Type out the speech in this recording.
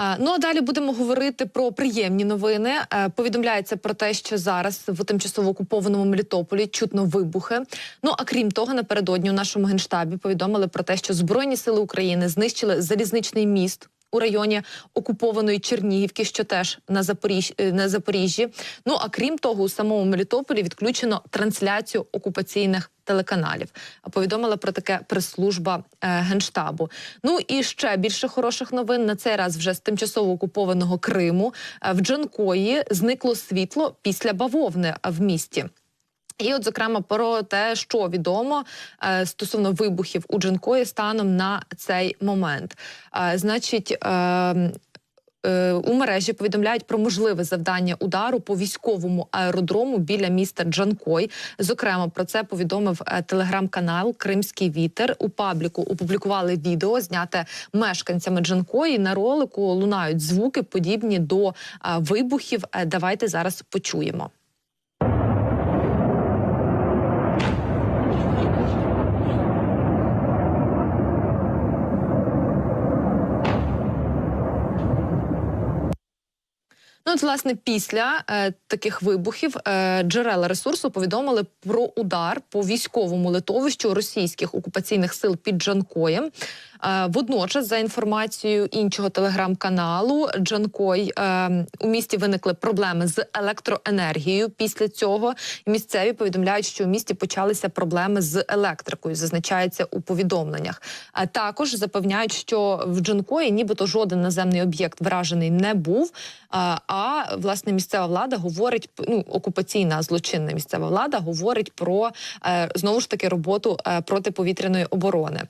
А, Ну а далі будемо говорити про приємні новини. Е, Повідомляється про те, що зараз в тимчасово окупованому Мелітополі чутно вибухи. Ну а крім того, напередодні у нашому генштабі повідомили про те, що Збройні сили України знищили залізничний міст. У районі окупованої Чернігівки, що теж на Запоріж... е, на Запоріжжі. Ну а крім того, у самому Мелітополі відключено трансляцію окупаційних телеканалів. Повідомила про таке прес-служба е, генштабу. Ну і ще більше хороших новин на цей раз вже з тимчасово окупованого Криму. Е, в Джанкої зникло світло після бавовни в місті. І, от, зокрема, про те, що відомо е, стосовно вибухів у Джанкої станом на цей момент. Е, значить, е, е, у мережі повідомляють про можливе завдання удару по військовому аеродрому біля міста Джанкой. Зокрема, про це повідомив е, телеграм-канал Кримський вітер. У пабліку опублікували відео, зняте мешканцями Джанкої. На ролику лунають звуки, подібні до е, вибухів. Е, Давайте зараз почуємо. Ну, от, власне, після е, таких вибухів е, джерела ресурсу повідомили про удар по військовому литовищу російських окупаційних сил під Джанкоєм. Е, водночас, за інформацією іншого телеграм-каналу, Джанкой е, у місті виникли проблеми з електроенергією. Після цього місцеві повідомляють, що у місті почалися проблеми з електрикою. Зазначається у повідомленнях. А також запевняють, що в Джанкої нібито жоден наземний об'єкт вражений не був. А, а власне місцева влада говорить ну, окупаційна злочинна місцева влада говорить про е, знову ж таки роботу е, протиповітряної оборони.